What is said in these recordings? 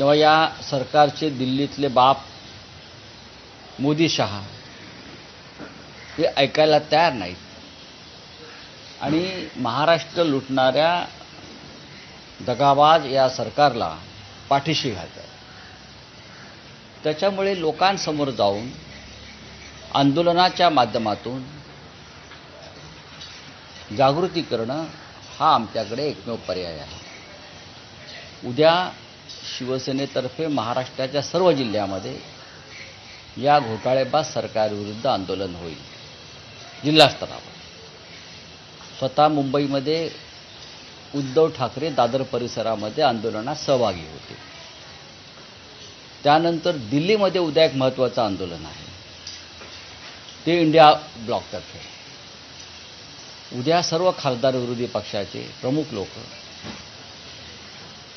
तेव्हा या सरकारचे दिल्लीतले बाप मोदी शहा हे ऐकायला तयार नाहीत. आणि महाराष्ट्र लुटणाऱ्या दगाबाज या सरकारला पाठीशी घालतात. त्याच्यामुळे लोकांसमोर जाऊन आंदोलनाच्या माध्यमातून जागृती करणं हा आमच्याकडे एकमेव पर्याय आहे. उद्या शिवसेनेतर्फे महाराष्ट्राच्या सर्व जिल्ह्यामध्ये या घोटाळेबाज सरकारविरुद्ध आंदोलन होईल. जिल्हास्तरावर स्वतः मुंबईमध्ये उद्धव ठाकरे दादर परिसरामध्ये आंदोलनात सहभागी होते. त्यानंतर दिल्लीमध्ये उद्या एक महत्त्वाचं आंदोलन आहे. ते इंडिया ब्लॉकतर्फे. उद्या सर्व खासदार विरोधी पक्षाचे प्रमुख लोक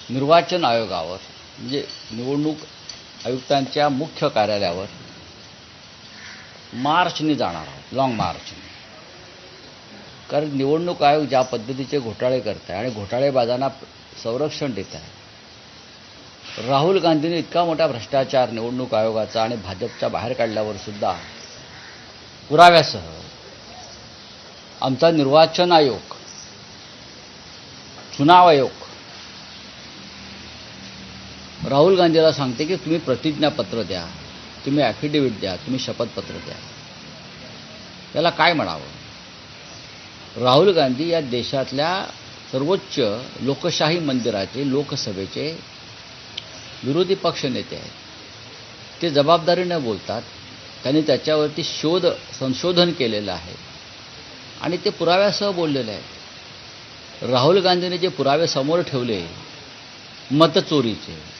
निर्वाचन आयोगावर म्हणजे निवडणूक आयुक्तांच्या मुख्य कार्यालयावर मार्चने जाणार आहोत लॉंग मार्चने कारण निवडणूक आयोग ज्या पद्धतीचे घोटाळे करत आहे आणि घोटाळेबाजांना संरक्षण देत आहे राहुल गांधींनी इतका मोठा भ्रष्टाचार निवडणूक आयोगाचा आणि भाजपच्या बाहेर काढल्यावर सुद्धा पुराव्यासह आमचा निर्वाचन आयोग चुनाव आयोग राहुल गांधीला सांगते की तुम्ही प्रतिज्ञापत्र द्या तुम्ही ॲफिडेव्हिट द्या तुम्ही शपथपत्र द्या. त्याला काय म्हणावं? राहुल गांधी या देशातल्या सर्वोच्च लोकशाही मंदिराचे लोकसभेचे विरोधी पक्ष नेते आहेत. ते जबाबदारीने बोलतात त्यांनी त्याच्यावरती शोध संशोधन केलेलं आहे. आणि ते पुराव्यासह बोललेले आहेत. राहुल गांधीने जे पुरावे समोर ठेवले मतचोरीचे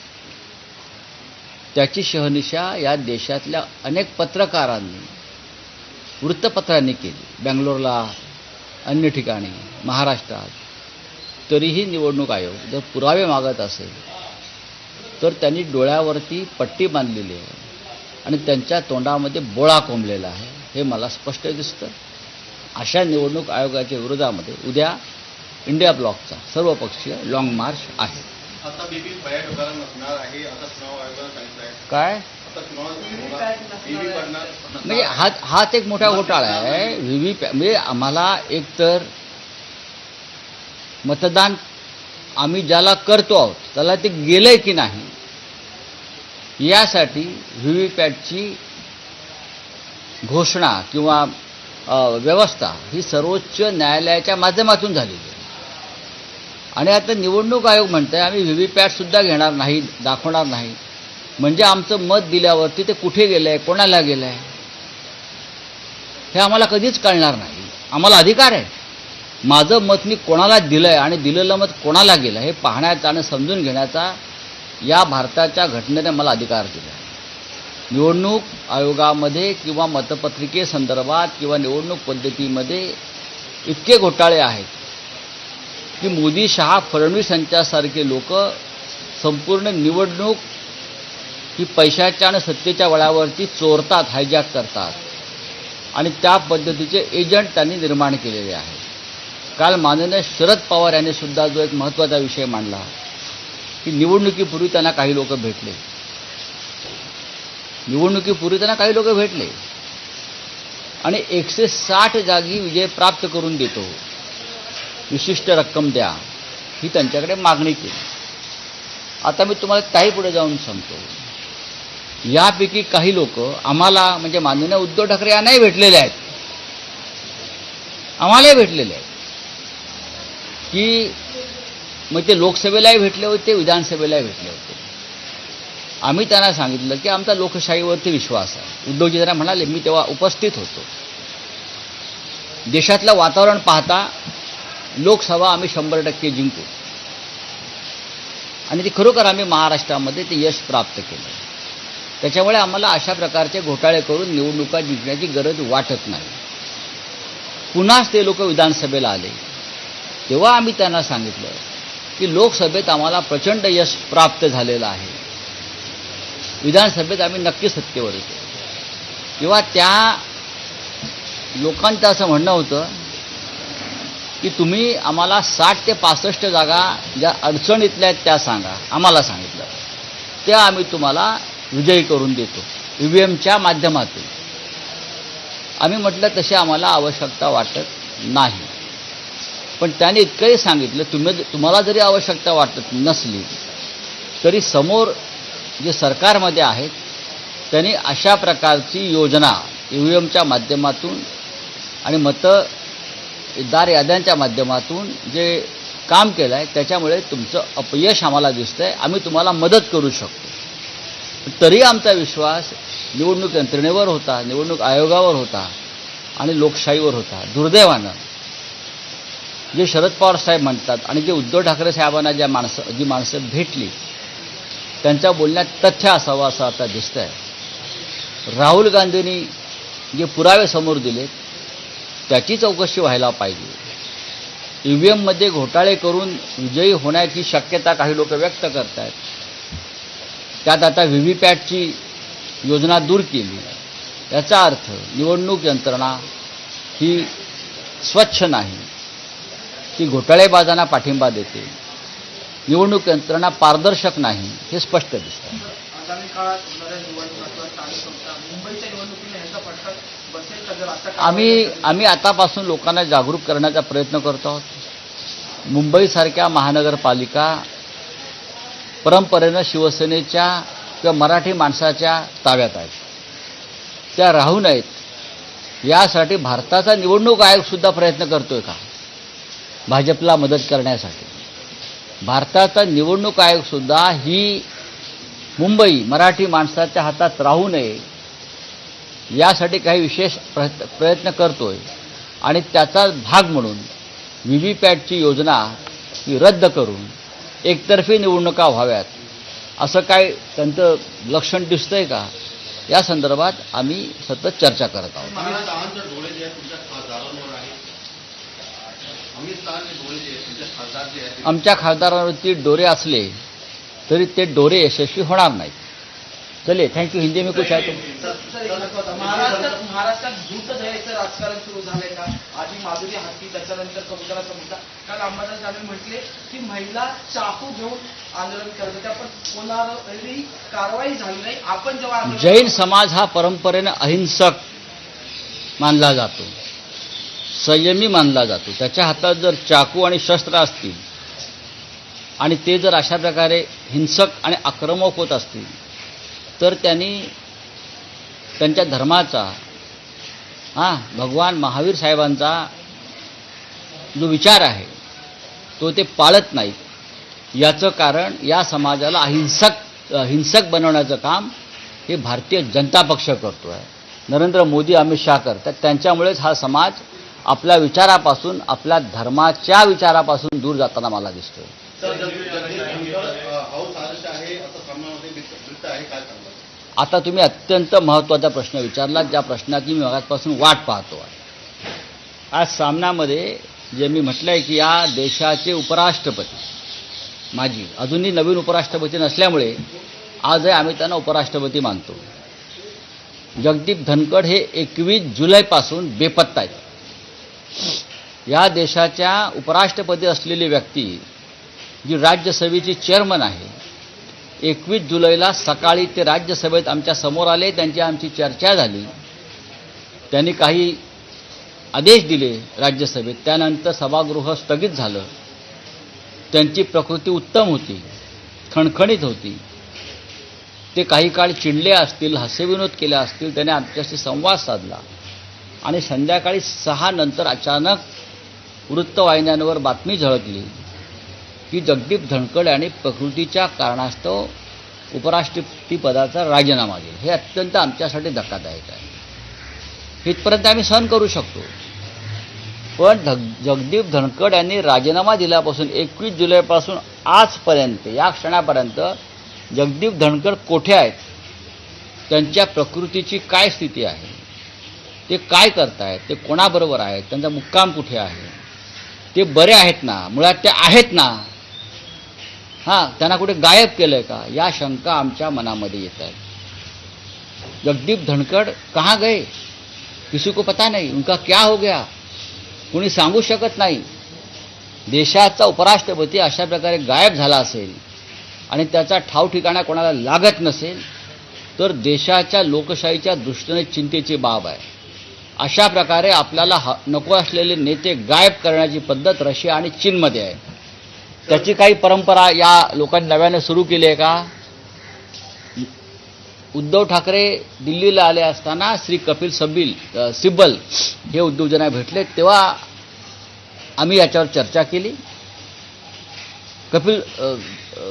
त्याची शहनिशा या देशातल्या अनेक पत्रकारांनी वृत्तपत्रांनी केली. बँगलोरला अन्य ठिकाणी महाराष्ट्रात. तरीही निवडणूक आयोग जर पुरावे मागत असेल तर त्यांनी डोळ्यावरती पट्टी बांधलेली आहे आणि त्यांच्या तोंडामध्ये बोळा कोंबलेला आहे हे मला स्पष्ट दिसतं. अशा निवडणूक आयोगाच्या विरोधामध्ये उद्या इंडिया ब्लॉकचा सर्वपक्षीय लाँग मार्च आहे. आता बीबी बया ठिकाणा नसणार आहे. आता चुनाव आयोगानं सांगितलं आहे काय? आता चुनाव बीबी पडणार म्हणजे हा हाच एक मोठा घोटाळा आहे. व्ही व्ही पॅ म्हणजे आम्हाला एकतर मतदान आम्ही ज्याला करतो आहोत त्याला ते गेलंय की नाही यासाठी व्ही व्ही पॅटची घोषणा किंवा व्यवस्था ही सर्वोच्च न्यायालयाच्या माध्यमातून झालेली आहे. आणि आता निवडणूक आयोग म्हणतंय आम्ही व्ही व्ही पॅटसुद्धा घेणार नाही दाखवणार नाही. म्हणजे आमचं मत दिल्यावरती ते कुठे गेलं आहे कोणाला गेलं आहे हे आम्हाला कधीच कळणार नाही. आम्हाला अधिकार आहे. माझं मत मी कोणाला दिलं आहे आणि दिलेलं मत कोणाला गेलं हे पाहण्याचा आणि समजून घेण्याचा या भारताच्या घटनेने मला अधिकार दिला आहे निवडणूक आयोगामध्ये किंवा मतपत्रिकेसंदर्भात किंवा निवडणूक पद्धतीमध्ये इतके घोटाळे आहेत. की मोदी शहा फडणवीस यांच्यासारखे लोक संपूर्ण निवडणूक ही पैशाच्या आणि सत्तेच्या वळावरती चोरतात हायजॅक करतात. आणि त्या पद्धतीचे एजंट त्यांनी निर्माण केलेले आहे. काल माननीय शरद पवार यांनी सुद्धा जो एक महत्त्वाचा विषय मांडला की निवडणुकीपूर्वी त्यांना काही लोक भेटले. निवडणुकीपूर्वी त्यांना काही लोक भेटले. आणि एकशे साठ जागी विजय प्राप्त करून देतो. विशिष्ट रक्कम द्या. ही त्यांच्याकडे मागणी केली. आता मी तुम्हाला काही पुढे जाऊन सांगतो. यापैकी काही लोक आम्हाला म्हणजे माननीय उद्धव ठाकरे यांनाही भेटलेले आहेत. आम्हालाही भेटलेले आहेत. की मग ते लोकसभेलाही भेटले होते विधानसभेलाही भेटले होते. आम्ही त्यांना सांगितलं की आमचा लोकशाहीवरती विश्वास आहे. उद्धवजी जरा म्हणाले मी तेव्हा उपस्थित होतो. देशातलं वातावरण पाहता लोकसभा आम्ही शंभर टक्के जिंकू. आणि ते खरोखर आम्ही महाराष्ट्रामध्ये ते यश प्राप्त केलं. त्याच्यामुळे आम्हाला अशा प्रकारचे घोटाळे करून निवडणुका जिंकण्याची गरज वाटत नाही. पुन्हाच ते लोक विधानसभेला आले. तेव्हा आम्ही त्यांना सांगितलं की लोकसभेत आम्हाला प्रचंड यश प्राप्त झालेलं आहे. विधानसभेत आम्ही नक्की सत्तेवर येतो किंवा त्या लोकांचं असं म्हणणं होतं की तुम्ही आम्हाला साठ ते पासष्ट जागा ज्या अडचणीतल्या आहेत त्या सांगा. आम्हाला सांगितलं. त्या आम्ही तुम्हाला विजयी करून देतो. ई व्ही एमच्या माध्यमातून. आम्ही म्हटलं तशी आम्हाला आवश्यकता वाटत नाही. पण त्याने इतकंही सांगितलं तुम्ही तुम्हाला जरी आवश्यकता वाटत नसली तरी समोर जे सरकारमध्ये आहेत त्यांनी अशा प्रकारची योजना ई व्ही एमच्या माध्यमातून आणि मतं दार याद्यांच्या माध्यमातून जे काम केलं आहे त्याच्यामुळे तुमचं अपयश आम्हाला दिसतं आहे आम्ही तुम्हाला मदत करू शकतो. तरी आमचा विश्वास निवडणूक यंत्रणेवर होता निवडणूक आयोगावर होता आणि लोकशाहीवर होता. दुर्दैवानं. जे शरद पवार साहेब म्हणतात आणि जे उद्धव ठाकरे साहेबांना ज्या माणसं जी माणसं भेटली त्यांच्या बोलण्यात तथ्य असावं असं आता दिसतं आहे राहुल गांधींनी जे पुरावे समोर दिले त्याची चौकशी व्हायला पाहिजे. ई व्ही एममध्ये घोटाळे करून विजयी होण्याची शक्यता काही लोक व्यक्त करत आहेत त्यात आता व्ही व्ही पॅटची योजना दूर केली. याचा अर्थ निवडणूक यंत्रणा ही स्वच्छ नाही. ती घोटाळेबाजांना पाठिंबा देते. निवडणूक यंत्रणा पारदर्शक नाही हे स्पष्ट दिसतं आगामी काळात होणाऱ्या निवडणुका किंवा स्थानिक संस्था मुंबईच्या निवडणुकीने फटका बसेल का? जर आता आम्ही आम्ही आतापासून लोकांना जागरूक करण्याचा प्रयत्न करतो आहोत. मुंबईसारख्या महानगरपालिका परंपरेनं शिवसेनेच्या किंवा मराठी माणसाच्या ताब्यात आहेत. त्या राहू नयेत. यासाठी भारताचा निवडणूक आयोगसुद्धा प्रयत्न करतोय का? भाजपला मदत करण्यासाठी. भारताचा निवडणूक आयोगसुद्धा ही मुंबई मराठी माणसाच्या हातात राहू नये यासाठी काही विशेष प्रयत्न प्रयत्न करतोय. आणि त्याचा भाग म्हणून व्ही व्ही पॅटची योजना ही रद्द करून एकतर्फी निवडणुका व्हाव्यात. असं काय त्यांचं लक्षण दिसतंय का? या संदर्भात आम्ही सतत चर्चा करत आहेत. आमच्या खासदारांवरती डोरे असले तरी ते डोरे यशस्वी होणार नाहीत. चले थँक्यू हिंदी में कुछ आहे तो सर, एक महत्त्वाचं. महाराष्ट्रात महाराष्ट्रात झूट द्यायचं राजकारण सुरू झालंय का? आधी माधुरी हाती त्याच्यानंतर कबुतराचा मुद्दा काल अंबादास दानवे म्हटले की महिला चाकू घेऊन आंदोलन करत होत्या पण कोणावरही कारवाई झाली नाही. आपण जेव्हा आंदोलन- जैन समाज हा परंपरेनं अहिंसक मानला जातो. संयमी मानला जातो. त्याच्या हातात जर चाकू आणि शस्त्र असतील आणि ते जर अशा प्रकारे हिंसक आणि आक्रमक होत असतील तर त्यांनी त्यांच्या धर्माचा हां भगवान महावीर साहेबांचा जो विचार आहे तो ते पाळत नाहीत. याचं कारण या समाजाला अहिंसक हिंसक बनवण्याचं काम हे भारतीय जनता पक्ष करतो आहे नरेंद्र मोदी अमित शहा करतात. त्यांच्यामुळेच हा समाज आपल्या विचारापासून आपल्या धर्माच्या विचारापासून दूर जाताना मला दिसतोय. आता तुम्ही अत्यंत महत्त्वाचा प्रश्न विचारला ज्या प्रश्नाची मी मगाचपासून वाट पाहतो आहे. आज सामनामध्ये जे मी म्हटलं आहे की या देशाचे उपराष्ट्रपती माजी अजूनही नवीन उपराष्ट्रपती नसल्यामुळे आजही आम्ही त्यांना उपराष्ट्रपती मानतो. जगदीप धनखड हे एकवीस जुलैपासून बेपत्ता आहेत. या देशाच्या उपराष्ट्रपती असलेली व्यक्ती जी राज्यसभेची चेअरमन आहे. एकवीस जुलैला सकाळी ते राज्यसभेत आमच्यासमोर आले त्यांची आमची चर्चा झाली. त्यांनी काही आदेश दिले राज्यसभेत. त्यानंतर सभागृह स्थगित झालं. त्यांची प्रकृती उत्तम होती खणखणीत होती. ते काही काळ चिडले असतील हास्यविनोद केले असतील त्याने आमच्याशी संवाद साधला. आणि संध्याकाळी सहा नंतर अचानक वृत्तवाहिन्यांवर बातमी झळकली. की जगदीप धनकड यांनी प्रकृतीच्या कारणास्तव उपराष्ट्रपतीपदाचा राजीनामा दिला हे अत्यंत आमच्यासाठी धक्कादायक आहे. इथपर्यंत आम्ही सहन करू शकतो. पण धग जगदीप धनकड यांनी राजीनामा दिल्यापासून एकवीस जुलैपासून आजपर्यंत या क्षणापर्यंत जगदीप धनकड कोठे आहेत? त्यांच्या प्रकृतीची काय स्थिती आहे? ते काय करतायत? ते कोणाबरोबर आहेत? त्यांचा मुक्काम कुठे आहे? ते बरे आहेत ना? मुळात ते आहेत ना? हां त्यांना कुठे गायब केलं आहे का? या शंका आमच्या मनामध्ये येत आहेत. जगदीप धनखड कहाँ गए? किसी को पता नाही. उनका क्या हो गया? कुणी सांगू शकत नाही. देशाचा उपराष्ट्रपती अशा प्रकारे गायब झाला असेल आणि त्याचा ठाव ठिकाणा कोणाला लागत नसेल तर देशाच्या लोकशाहीच्या दृष्टीने चिंतेची बाब आहे. अशा प्रकारे आपल्याला ह नको असलेले नेते गायब करण्याची पद्धत रशिया आणि चीनमध्ये आहे. त्याची काही परंपरा या लोकांनी नव्याने सुरू केली आहे का? उद्धव ठाकरे दिल्लीला आले असताना श्री कपिल सबिल सिब्बल हे उद्योजना भेटले. तेव्हा आम्ही याच्यावर चर्चा केली. कपिल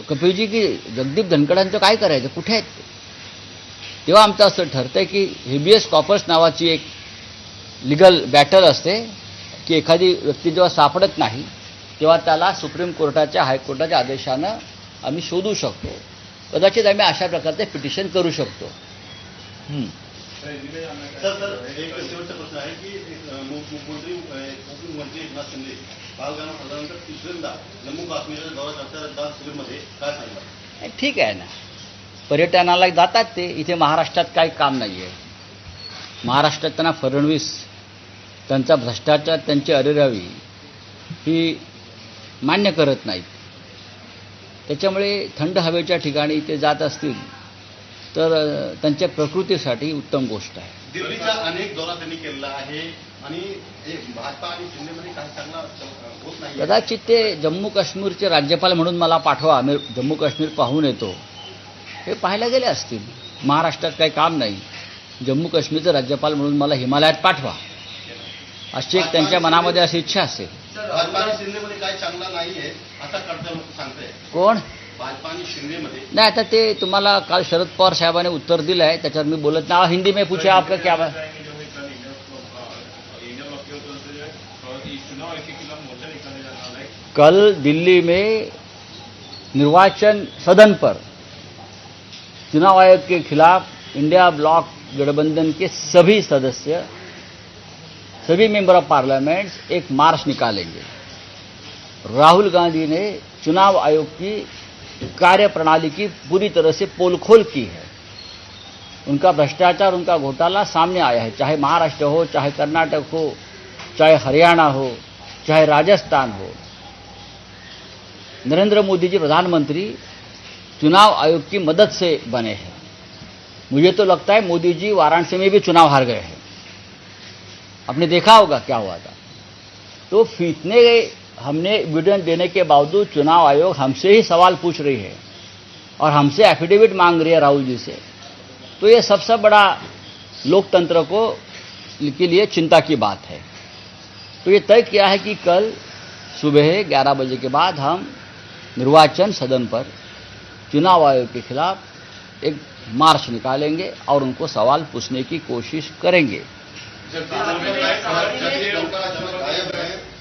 कपिलजी की जगदीप धनकडांचं काय करायचं? कुठे आहेत तेव्हा आमचं असं ठरतंय की हेबियस कॉपर्स नावाची एक लिगल बॅटल असते की एखादी व्यक्ती जेव्हा सापडत नाही तेव्हा त्याला सुप्रीम कोर्टाच्या हायकोर्टाच्या आदेशानं आम्ही शोधू शकतो. कदाचित आम्ही अशा प्रकारचे पिटिशन करू शकतो. हं. सर सर एक शेवटचा प्रश्न आहे की एक, अ, मु- मुख्यमंत्री अ, उपमुख्यमंत्री एकनाथ शिंदे पालघरला साधारणतः तिसऱ्यांदा जम्मू काश्मीरच्या दौरा करतात दाल शिबिरमध्ये काय सांगणार? ठीक आहे ना. पर्यटनाला जातात ते. इथे महाराष्ट्रात काही काम नाही आहे महाराष्ट्रात त्यांना फडणवीस त्यांचा भ्रष्टाचार त्यांची अरेरावी ही मान्य करत नाहीत. त्याच्यामुळे थंड हवेच्या ठिकाणी ते जात असतील तर त्यांच्या प्रकृतीसाठी उत्तम गोष्ट आहे. दिल्लीचा अनेक दौरा त्यांनी केलेला आहे आणि भाजपा आणि शिंदेमध्ये काही चांगला होत नाही कदाचित ते जम्मू काश्मीरचे राज्यपाल म्हणून मला पाठवा आम्ही जम्मू काश्मीर पाहून येतो. हे पाहायला गेले असतील. महाराष्ट्रात काही काम नाही. जम्मू काश्मीरचे राज्यपाल म्हणून मला हिमालयात पाठवा. अशी एक त्यांच्या मनामध्ये अशी इच्छा असेल. शिंदेमध्ये काही चांगला नाहीये असा करता सांगताय. कोण? भाजपा आणि शिंदेमध्ये. नाही आता ते तुम्हाला काल शरद पवार साहेबांनी उत्तर दिलं आहे त्याच्यावर मी बोलत नाही. हिंदी में पूछे आपका क्या बा- कल दिल्ली में निर्वाचन सदन पर चुनाव आयोग के खिलाफ इंडिया ब्लॉक गठबंधन के सभी सदस्य सभी मेंबर ऑफ़ पार्लियामेंट एक मार्च निकालेंगे। राहुल गांधी ने चुनाव आयोग की कार्यप्रणाली की पूरी तरह से पोलखोल की है। उनका भ्रष्टाचार, उनका घोटाला सामने आया है, चाहे महाराष्ट्र हो, चाहे कर्नाटक हो, चाहे हरियाणा हो, चाहे राजस्थान हो। नरेंद्र मोदी जी प्रधानमंत्री चुनाव आयोग की मदद से बने हैं। मुझे तो लगता है मोदी जी वाराणसी में भी चुनाव हार गए हैं। आपने देखा होगा क्या हुआ था। तो इतने हमने एविडेंस देने के बावजूद चुनाव आयोग हमसे ही सवाल पूछ रही है और हमसे एफिडेविट मांग रही है राहुल जी से। तो ये सबसे बड़ा लोकतंत्र को के लिए चिंता की बात है। तो ये तय किया है कि कल सुबह 11 बजे के बाद हम निर्वाचन सदन पर चुनाव आयोग के खिलाफ एक मार्च निकालेंगे और उनको सवाल पूछने की कोशिश करेंगे। गायब आहेत